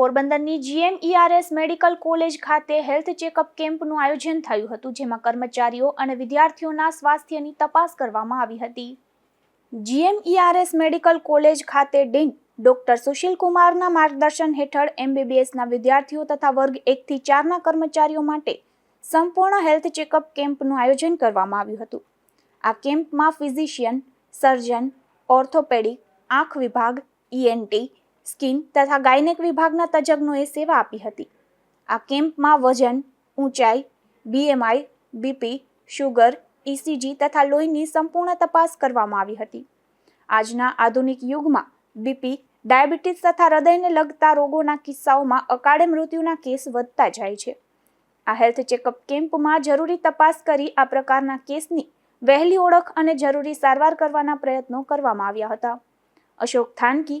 પોરબંદરની GMERS medical college ખાતે health checkup કેમ્પનું આયોજન થયું હતું, જેમાં કર્મચારીઓ અને વિદ્યાર્થીઓના સ્વાસ્થ્યની તપાસ કરવામાં આવી હતી. જીએમઈઆરએસ મેડિકલ કોલેજ ખાતે ડીન ડોક્ટર સુશીલ કુમારના માર્ગદર્શન હેઠળ એમબીબીએસના વિદ્યાર્થીઓ તથા વર્ગ એકથી ચારના કર્મચારીઓ માટે સંપૂર્ણ હેલ્થ ચેકઅપ કેમ્પનું આયોજન કરવામાં આવ્યું હતું. આ કેમ્પમાં ફિઝિશિયન, સર્જન, ઓર્થોપેડિક, આંખ વિભાગ ઈએનટી સ્કિન તથા ગાયનેક વિભાગના તજજ્ઞોએ સેવા આપી હતી. આ કેમ્પમાં વજન, ઊંચાઈ બીએમઆઈ બીપી શુગર ઇસીજી તથા લોહીની સંપૂર્ણ તપાસ કરવામાં આવી હતી. આજના આધુનિક યુગમાં બીપી ડાયાબિટીસ તથા હૃદયને લગતા રોગોના કિસ્સાઓમાં અકાળે મૃત્યુના કેસ વધતા જાય છે. આ હેલ્થ ચેકઅપ કેમ્પમાં જરૂરી તપાસ કરી આ પ્રકારના કેસની વહેલી ઓળખ અને જરૂરી સારવાર કરવાના પ્રયત્નો કરવામાં આવ્યા હતા. અશોક થાનકી